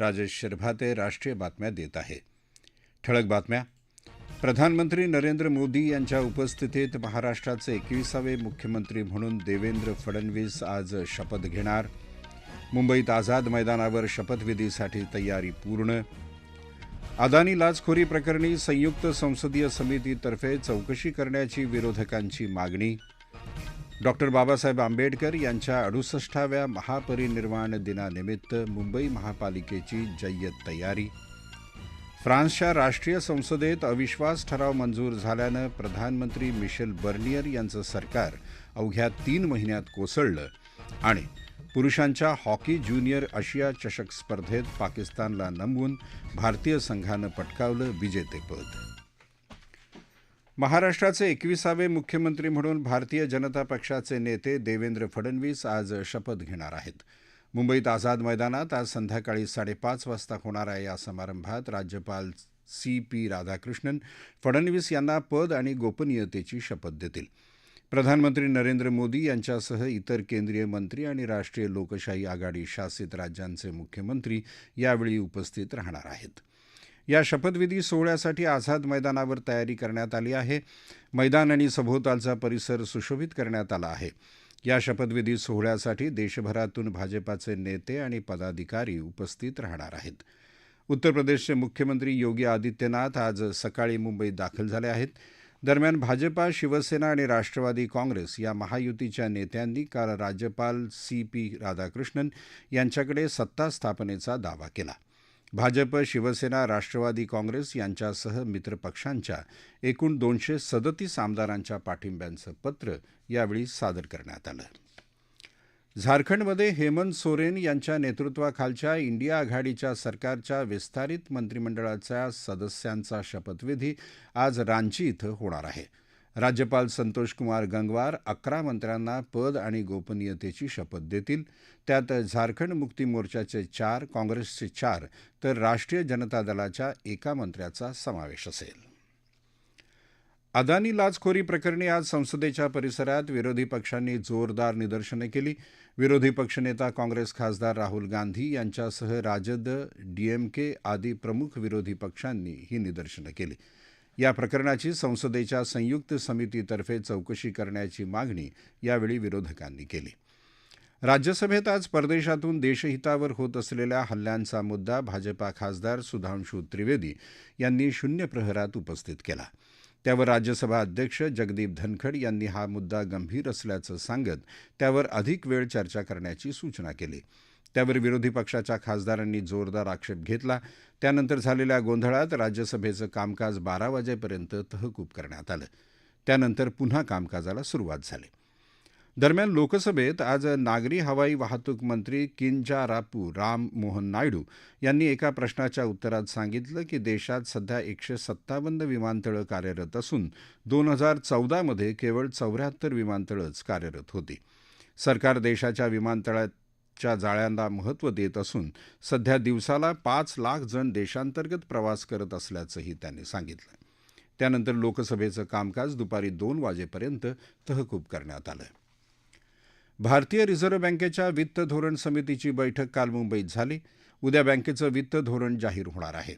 राजेश शिरभाते राष्ट्रीय बातम्या देत आहे. ठळक बातम्या. प्रधानमंत्री नरेंद्र मोदी यांच्या उपस्थितीत महाराष्ट्राचे एकविसावे मुख्यमंत्री म्हणून देवेंद्र फडणवीस आज शपथ घेणार. मुंबईत आझाद मैदानावर शपथविधीसाठी तयारी पूर्ण. अदानी लाचखोरी प्रकरणी संयुक्त संसदीय समितीतर्फे चौकशी करण्याची विरोधकांची मागणी. डॉक्टर बाबासाहेब आंबेडकर यांच्या अडुसष्टाव्या महापरिनिर्वाण दिनानिमित्त मुंबई महापालिकेची जय्यत तयारी. फ्रान्सच्या राष्ट्रीय संसदेत अविश्वास ठराव मंजूर झाल्यानं प्रधानमंत्री मिशेल बर्नियर यांचं सरकार अवघ्या तीन महिन्यात कोसळलं आणि पुरुषांच्या हॉकी ज्युनियर आशिया चषक स्पर्धेत पाकिस्तानला नमवून भारतीय संघानं पटकावलं विजेतेपद. महाराष्ट्राचे एकविसावे मुख्यमंत्री म्हणून भारतीय जनता पक्षाचे नेते देवेंद्र फडणवीस आज शपथ घेणार आहेत. मुंबईत आझाद मैदानात आज संध्याकाळी साडेपाच वाजता होणाऱ्या या समारंभात राज्यपाल सी पी राधाकृष्णन फडणवीस यांना पद आणि गोपनीयतेची शपथ देतील. प्रधानमंत्री नरेंद्र मोदी यांच्यासह इतर केंद्रीय मंत्री आणि राष्ट्रीय लोकशाही आघाडी शासित राज्यांचे मुख्यमंत्री यावेळी उपस्थित राहणार आहेत. या शपथविधी सोहळ्यासाठी आझाद मैदानावर तयारी करण्यात आली आहे. मैदान आणि सभोवतालचा परिसर सुशोभित करण्यात आला आहे. या शपथविधी सोहळ्यासाठी देशभरातून भाजपाचे नेते आणि पदाधिकारी उपस्थित राहणार आहेत. उत्तर प्रदेशचे मुख्यमंत्री योगी आदित्यनाथ आज सकाळी मुंबईत दाखल झाले आहेत. दरम्यान भाजपा शिवसेना आणि राष्ट्रवादी काँग्रेस या महायुतीच्या नेत्यांनी काल राज्यपाल सी पी राधाकृष्णन यांच्याकडे सत्ता स्थापनेचा दावा केला. भाजप शिवसेना राष्ट्रवादी काँग्रेस यांच्यासह मित्रपक्षांच्या एकूण दोनशे सदतीस आमदारांच्या पाठिंब्याचं पत्र यावेळी सादर करण्यात आलं. झारखंडमध्ये हेमंत सोरेन यांच्या नेतृत्वाखालच्या इंडिया आघाडीच्या सरकारच्या विस्तारित मंत्रिमंडळाच्या सदस्यांचा शपथविधी आज रांची इथं होणार आहे. राज्यपाल संतोष कुमार गंगवार अकरा मंत्र्यांना पद आणि गोपनीयतेची शपथ देतील. त्यात झारखंड मुक्ती मोर्चाचे चार काँग्रेसचे चार तर राष्ट्रीय जनता दलाच्या एका मंत्र्याचा समावेश असेल. अदानी लाचखोरी प्रकरणी आज संसदेच्या परिसरात विरोधी पक्षांनी जोरदार निदर्शनं केली. विरोधी पक्षनेता काँग्रेस खासदार राहुल गांधी यांच्यासह राजद डीएमके आदी प्रमुख विरोधी पक्षांनी ही निदर्शनं केली. या प्रकरणाची संसदेच्या संयुक्त समितीतर्फे चौकशी करण्याची मागणी यावेळी विरोधकांनी केली. राज्यसभेत आज परदेशातून देशहितावर होत असलेल्या हल्ल्यांचा मुद्दा भाजपा खासदार सुधांशू त्रिवेदी यांनी शून्य प्रहरात उपस्थित केला. त्यावर राज्यसभा अध्यक्ष जगदीप धनखड यांनी हा मुद्दा गंभीर असल्याचं सांगत त्यावर अधिक वेळ चर्चा करण्याची सूचना केली. त्यावर विरोधी पक्षाच्या खासदारांनी जोरदार आक्षेप घेतला. त्यानंतर झालेल्या गोंधळात राज्यसभेचं कामकाज बारा वाजेपर्यंत तहकूब करण्यात आलं. त्यानंतर पुन्हा कामकाजाला सुरुवात झाली. दरम्यान लोकसभेत आज नागरी हवाई वाहतूक मंत्री किंजारापू राम मोहन नायडू यांनी एका प्रश्नाच्या उत्तरात सांगितलं की देशात सध्या एकशे सत्तावन्न विमानतळं कार्यरत असून दोन हजार चौदामध्ये केवळ चौऱ्याहत्तर विमानतळंच कार्यरत होती. सरकार देशाच्या विमानतळात च्या जाळ्यांना महत्त्व देत असून सध्या दिवसाला पाच लाख जण देशांतर्गत प्रवास करत असल्याचंही त्यांनी सांगितलं. त्यानंतर लोकसभेचं कामकाज दुपारी दोन वाजेपर्यंत तहकूब करण्यात आलं भारतीय रिझर्व्ह बँकेच्या वित्त धोरण समितीची बैठक काल मुंबईत झाली. उद्या बँकेचं वित्त धोरण जाहीर होणार आहे.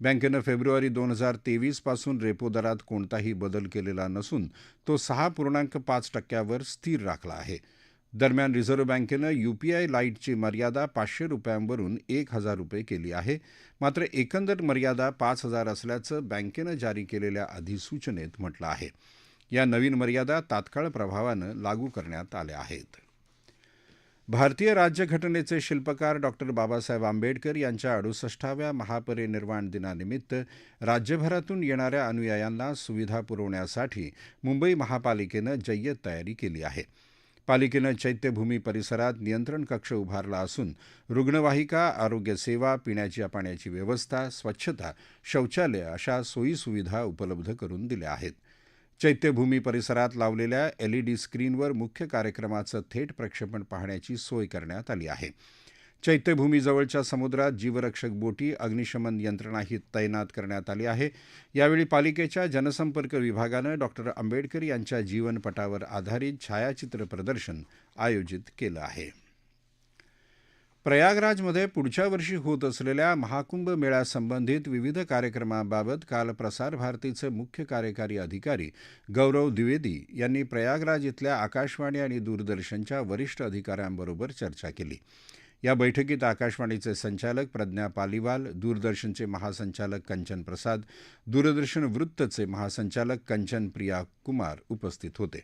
बँकेनं फेब्रुवारी दोन हजार तेवीसपासून रेपो दरात कोणताही बदल केलेला नसून तो सहा पूर्णांक पाच टक्क्यावर स्थिर राखला आहे. दरम्यान रिझर्व्ह बँकेनं युपीआय लाईटची मर्यादा पाचशे रुपयांवरून एक हजार रुपये केली आहे. मात्र एकंदर मर्यादा पाच हजार असल्याचं बँकेनं जारी केलेल्या अधिसूचनेत म्हटलं आहे. या नवीन मर्यादा तात्काळ प्रभावानं लागू करण्यात आल्या आहेत. भारतीय राज्यघटनेचे शिल्पकार डॉक्टर बाबासाहेब आंबेडकर यांच्या अडुसष्टाव्या महापरिनिर्वाण दिनानिमित्त राज्यभरातून येणाऱ्या अनुयायांना सुविधा पुरवण्यासाठी मुंबई महापालिकेनं जय्यत तयारी केली आहे. पालिकेनं चैत्यभूमी परिसरात नियंत्रण कक्ष उभारला असून रुग्णवाहिका आरोग्यसेवा पिण्याच्या पाण्याची व्यवस्था स्वच्छता शौचालय अशा सोयीसुविधा उपलब्ध करून दिल्या आहेत. चैत्यभूमी परिसरात लावलेल्या एलईडी स्क्रीनवर मुख्य कार्यक्रमाचं थेट प्रक्षेपण पाहण्याची सोय करण्यात आली आहे. चैत्यभूमीजवळच्या समुद्रात जीवरक्षक बोटी अग्निशमन यंत्रणाही तैनात करण्यात आली आहे. यावेळी पालिकेच्या जनसंपर्क विभागानं डॉक्टर आंबेडकर यांच्या जीवनपटावर आधारित छायाचित्र प्रदर्शन आयोजित केलं आहे. प्रयागराजमध्ये पुढच्या वर्षी होत असलेल्या महाकुंभ मेळ्यासंबंधित विविध कार्यक्रमाबाबत काल प्रसारभारतीचे मुख्य कार्यकारी अधिकारी गौरव द्विवेदी यांनी प्रयागराज इथल्या आकाशवाणी आणि दूरदर्शनच्या वरिष्ठ अधिकाऱ्यांबरोबर चर्चा केली. या बैठकीत आकाशवाणीचे संचालक प्रज्ञा पालिवाल दूरदर्शनचे महासंचालक कंचन प्रसाद दूरदर्शन वृत्तचे महासंचालक कंचन प्रिया कुमार उपस्थित होते.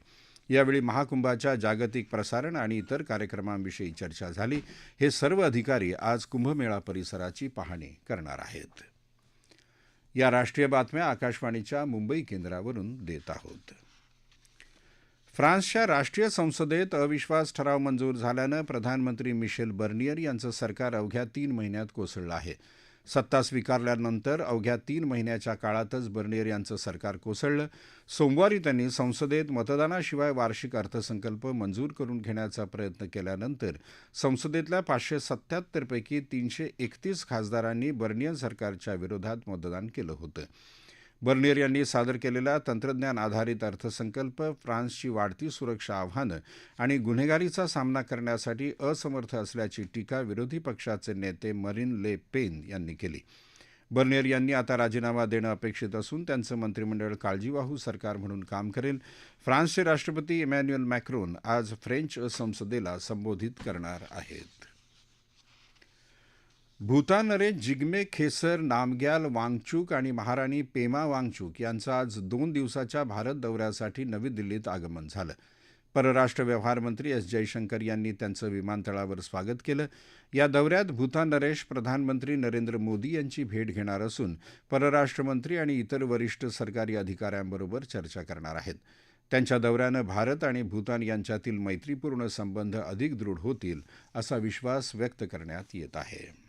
यावेळी महाकुंभाच्या जागतिक प्रसारण आणि इतर कार्यक्रमांविषयी चर्चा झाली. हे सर्व अधिकारी आज कुंभमेळा परिसराची पाहणी करणार आहेत. या राष्ट्रीय बातम्या आकाशवाणीच्या मुंबई केंद्रावरून देत आहोत. फ्रान्सच्या राष्ट्रीय संसदेत अविश्वास ठराव मंजूर झाल्यानं प्रधानमंत्री मिशेल बर्नियर यांचं सरकार अवघ्या तीन महिन्यात कोसळलं आहे. सत्ता स्वीकारल्यानंतर अवघ्या तीन महिन्याच्या काळातच बर्नियर यांचं सरकार कोसळलं. सोमवारी त्यांनी संसदेत मतदानाशिवाय वार्षिक अर्थसंकल्प मंजूर करून घेण्याचा प्रयत्न केल्यानंतर संसदेतल्या पाचशे सत्याहत्तरपैकी तीनशे एकतीस खासदारांनी बर्नियर सरकारच्या विरोधात मतदान केलं होतं. बर्नियर यांनी सादर केलेला तंत्रज्ञान आधारित अर्थसंकल्प फ्रान्सची वाढती सुरक्षा आव्हानं आणि गुन्हेगारीचा सामना करण्यासाठी असमर्थ असल्याची टीका विरोधी पक्षाचे नेते मरीन ले पेन यांनी केली. बर्नियर यांनी आता राजीनामा देणं अपेक्षित असून त्यांचं मंत्रिमंडळ काळजीवाहू सरकार म्हणून काम करेल. फ्रान्सचे राष्ट्रपती इमॅन्युएल मॅक्रोन आज फ्रेंच संसदेला संबोधित करणार आहेत. भूतानरे जिग्मे खेसर नामग्याल वांगचूक आणि महाराणी पेमा वांगचूक यांचं आज दोन दिवसाच्या भारत दौऱ्यासाठी नवी दिल्लीत आगमन झालं. परराष्ट्र व्यवहार मंत्री एस जयशंकर यांनी त्यांचं विमानतळावर स्वागत केलं. या दौऱ्यात भूतान नरेश प्रधानमंत्री नरेंद्र मोदी यांची भेट घेणार असून परराष्ट्रमंत्री आणि इतर वरिष्ठ सरकारी अधिकाऱ्यांबरोबर चर्चा करणार आहेत. त्यांच्या दौऱ्यानं भारत आणि भूतान यांच्यातील मैत्रीपूर्ण संबंध अधिक दृढ होतील असा विश्वास व्यक्त करण्यात येत आहे.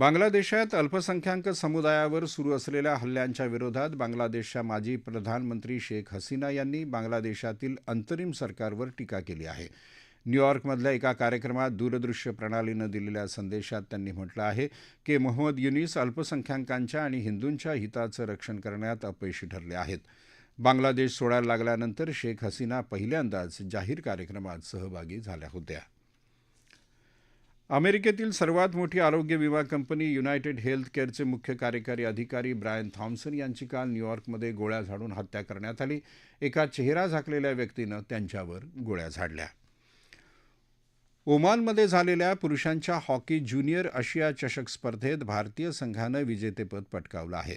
बांगलादेशात अल्पसंख्याक समुदायावर सुरू असलेल्या हल्ल्यांच्या विरोधात बांगलादेशच्या माजी प्रधानमंत्री शेख हसीना यांनी बांगलादेशातील अंतरिम सरकारवर टीका केली आहे. न्यूयॉर्कमधल्या एका कार्यक्रमात दूरदृश्य प्रणालीनं दिलेल्या संदेशात त्यांनी म्हटलं आहे की मोहम्मद युनिस अल्पसंख्याकांच्या आणि हिंदूंच्या हिताचं रक्षण करण्यात अपयशी ठरले आहेत. बांगलादेश सोडायला लागल्यानंतर शेख हसीना पहिल्यांदाच जाहीर कार्यक्रमात सहभागी झाल्या होत्या. अमेरिकेतील सर्वात मोठी आरोग्य विमा कंपनी युनायटेड हेल्थ केअरचे मुख्य कार्यकारी अधिकारी ब्रायन थॉम्सन यांची काल न्यूयॉर्कमध्ये गोळ्या झाडून हत्या करण्यात आली. एका चेहरा झाकलेल्या व्यक्तीनं त्यांच्यावर गोळ्या झाडल्या. ओमानमध्ये झालेल्या पुरुषांच्या हॉकी ज्युनियर आशिया चषक स्पर्धेत भारतीय संघानं विजेतेपद पटकावलं आहे.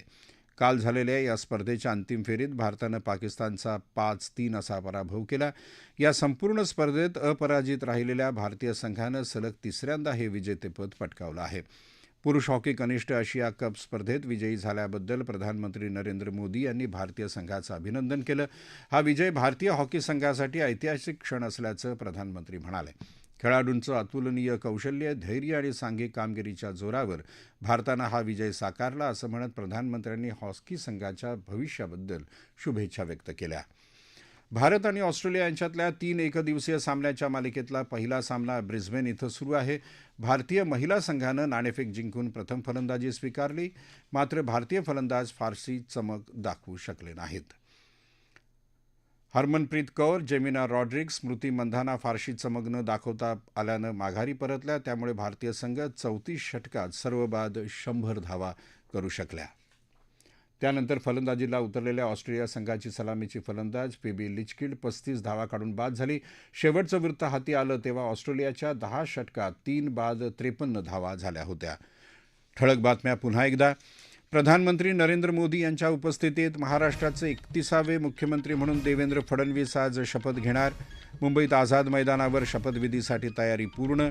काल झालेल्या या स्पर्धेच्या अंतिम फेरीत भारतानं पाकिस्तानचा पाच तीन असा पराभव केला. या संपूर्ण स्पर्धेत अपराजित राहिलेल्या भारतीय संघानं सलग तिसऱ्यांदा हे विजेतेपद पटकावलं आहे. पुरुष हॉकी कनिष्ठ आशिया कप स्पर्धेत विजयी झाल्याबद्दल प्रधानमंत्री नरेंद्र मोदी यांनी भारतीय संघाचं अभिनंदन केलं. हा विजय भारतीय हॉकी संघासाठी ऐतिहासिक क्षण असल्याचं प्रधानमंत्री म्हणाले. खेळाडूंचं अतुलनीय कौशल्य धैर्य आणि सांघिक कामगिरीच्या जोरावर भारतानं हा विजय साकारला असं म्हणत प्रधानमंत्र्यांनी हॉकी संघाच्या भविष्याबद्दल शुभेच्छा व्यक्त केल्या. भारत आणि ऑस्ट्रेलिया यांच्यातल्या तीन एकदिवसीय सामन्याच्या मालिकेतला पहिला सामना ब्रिस्बेन इथं सुरू आहे. भारतीय महिला संघानं नाणेफेक जिंकून प्रथम फलंदाजी स्वीकारली मात्र भारतीय फलंदाज फारशी चमक दाखवू शकले नाहीत. हरमनप्रीत कौर जेमिना रॉड्रिक्स स्मृती मंधाना फारशी चमग्न दाखवता आल्यानं माघारी परतल्या. त्यामुळे भारतीय संघ चौतीस षटकात सर्व बाद शंभर धावा करू शकल्या. त्यानंतर फलंदाजीला उतरलेल्या ऑस्ट्रेलिया संघाची सलामीची फलंदाज पीबी लिचकिड पस्तीस धावा काढून बाद झाली. शेवटचं वृत्त हाती आलं तेव्हा ऑस्ट्रेलियाच्या दहा षटकात तीन बाद त्रेपन्न धावा झाल्या होत्या. ठळक बातम्या पुन्हा एकदा. प्रधानमंत्री नरेंद्र मोदी यांच्या उपस्थितीत महाराष्ट्राचे एकतीसावे मुख्यमंत्री म्हणून देवेंद्र फडणवीस आज शपथ घेणार. मुंबईत आझाद मैदानावर शपथविधीसाठी तयारी पूर्ण.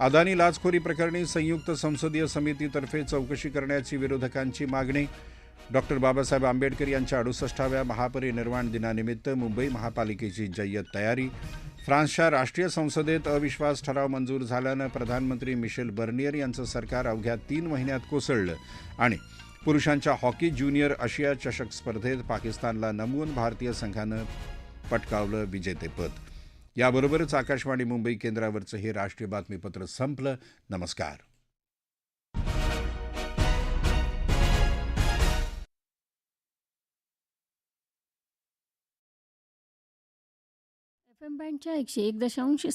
अदानी लाचखोरी प्रकरणी संयुक्त संसदीय समितीतर्फे चौकशी करण्याची विरोधकांची मागणी. डॉक्टर बाबासाहेब आंबेडकर यांच्या अडुसष्टाव्या महापरिनिर्वाण दिनानिमित्त मुंबई महापालिकेची जय्यत तयारी. फ्रान्सच्या राष्ट्रीय संसदेत अविश्वास ठराव मंजूर झाल्यानं प्रधानमंत्री मिशेल बर्नियर यांचं सरकार अवघ्या तीन महिन्यात कोसळलं आणि पुरुषांच्या हॉकी ज्युनियर आशिया चषक स्पर्धेत पाकिस्तानला नमवून भारतीय संघानं पटकावलं विजेतेपद याबरोबरच आकाशवाणी मुंबई केंद्रावरचं हे राष्ट्रीय बातमीपत्र संपलं. नमस्कार. एफ एम बँडच्या एकशे एक दशांश